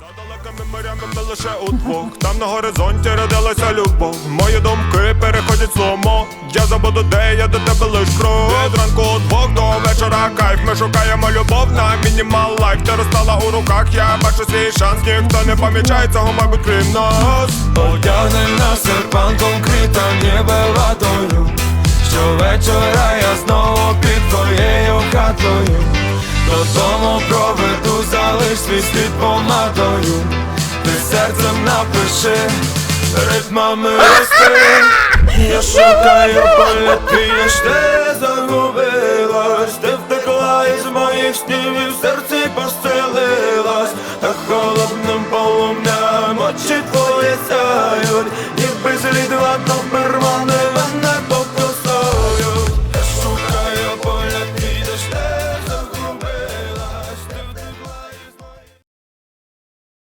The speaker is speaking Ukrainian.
За далекими морями ми лише удвох Там на горизонті родилася любов. Мої думки переходять сломо. Я забуду, де я до тебе лиш крок Від ранку удвох до вечора кайф. Ми шукаємо любов на мінімал лайф. Ти розстала у руках, я бачу свій шанс. Ніхто не помічає цього, мабуть, крім нас. Одягнем на серпанком крита ніби ватою Щовечора я знову під твоєю хатою. Додому проведу, свій помадою Ти серцем напиши, ритмами рости. Я шукаю полет твій, ж ти загубилась Ти втекла із моїх снів і в серці поселилась Так холодним полум'ям очі твої сяють Ніби